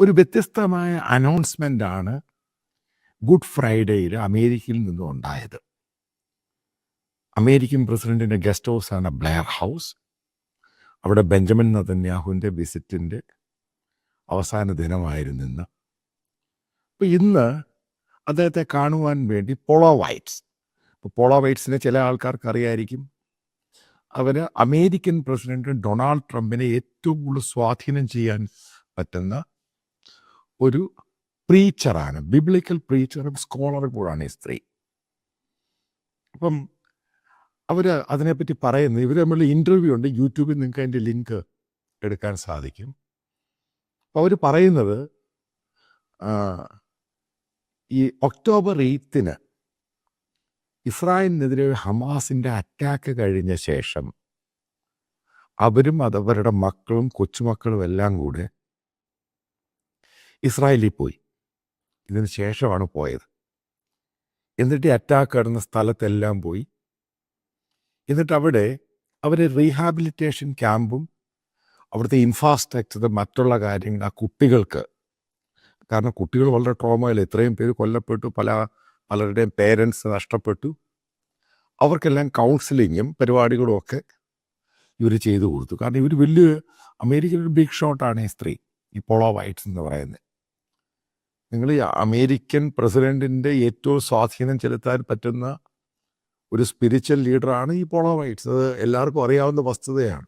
ഒരു വ്യത്യസ്തമായ അനൗൺസ്മെന്റ് ആണ് ഗുഡ് ഫ്രൈഡേയിൽ അമേരിക്കയിൽ നിന്നും ഉണ്ടായത്. അമേരിക്കൻ പ്രസിഡന്റിന്റെ ഗസ്റ്റ് ഹൗസ് ആണ് ബ്ലെയർ ഹൗസ്. അവിടെ ബെഞ്ചമിൻ നതന്യാഹുവിന്റെ വിസിറ്റിന്റെ അവസാന ദിനമായിരുന്നു ഇന്ന്. അപ്പോൾ ഇന്ന് അദ്ദേഹത്തെ കാണുവാൻ വേണ്ടി പോളോ വൈറ്റ്സ്. ഇപ്പോൾ പോളോ വൈറ്റ്സിനെ ചില ആൾക്കാർക്ക് അറിയായിരിക്കും. അവർ അമേരിക്കൻ പ്രസിഡന്റ് ഡൊണാൾഡ് ട്രംപിനെ ഏറ്റവും കൂടുതൽ സ്വാധീനം ചെയ്യാൻ പറ്റുന്ന ഒരു പ്രീച്ചറാണ് ബിബ്ലിക്കൽ പ്രീച്ചറും സ്കോളറും കൂടാണ് ഈ സ്ത്രീ. അപ്പം അവർ അതിനെപ്പറ്റി പറയുന്നത് ഇവർ തമ്മിലുള്ള ഇന്റർവ്യൂ ഉണ്ട്. യൂട്യൂബിൽ നിങ്ങൾക്ക് അതിന്റെ ലിങ്ക് എടുക്കാൻ സാധിക്കും. അപ്പോൾ അവർ പറയുന്നത് ഈ ഒക്ടോബർ എയ്ത്തിന് ഇസ്രായേലിനെതിരെ ഹമാസിന്റെ അറ്റാക്ക് കഴിഞ്ഞ ശേഷം അവരും അതവരുടെ മക്കളും കൊച്ചുമക്കളും എല്ലാം കൂടെ ഇസ്രായേലിൽ പോയി. ഇതിന് ശേഷമാണ് പോയത്. എന്നിട്ട് അറ്റാക്ക് നടന്ന സ്ഥലത്തെല്ലാം പോയി. എന്നിട്ട് അവിടെ അവർ റീഹാബിലിറ്റേഷൻ ക്യാമ്പും അവിടുത്തെ ഇൻഫ്രാസ്ട്രക്ചർ മറ്റുള്ള കാര്യങ്ങൾ ആ കുട്ടികൾക്ക്. കാരണം കുട്ടികൾ വളരെ ട്രോമയിൽ ഇത്രയും പേര് കൊല്ലപ്പെട്ടു പല പലരുടെയും പേരൻസ് നഷ്ടപ്പെട്ടു. അവർക്കെല്ലാം കൗൺസിലിങ്ങും പരിപാടികളും ഒക്കെ ഇവർ ചെയ്തു കൊടുത്തു. കാരണം ഇവർ വലിയ അമേരിക്കയിലൊരു ബിഗ് ഷോട്ടാണ് ഈ സ്ത്രീ. ഈ പോളോ വൈറ്റ്സ് എന്ന് പറയുന്നത്. നിങ്ങൾ അമേരിക്കൻ പ്രസിഡന്റിന്റെ ഏറ്റവും സ്വാധീനം ചെലുത്താൻ പറ്റുന്ന ഒരു സ്പിരിച്വൽ ലീഡറാണ് ഈ പോളോ വൈറ്റ്സ്. അത് എല്ലാവർക്കും അറിയാവുന്ന വസ്തുതയാണ്.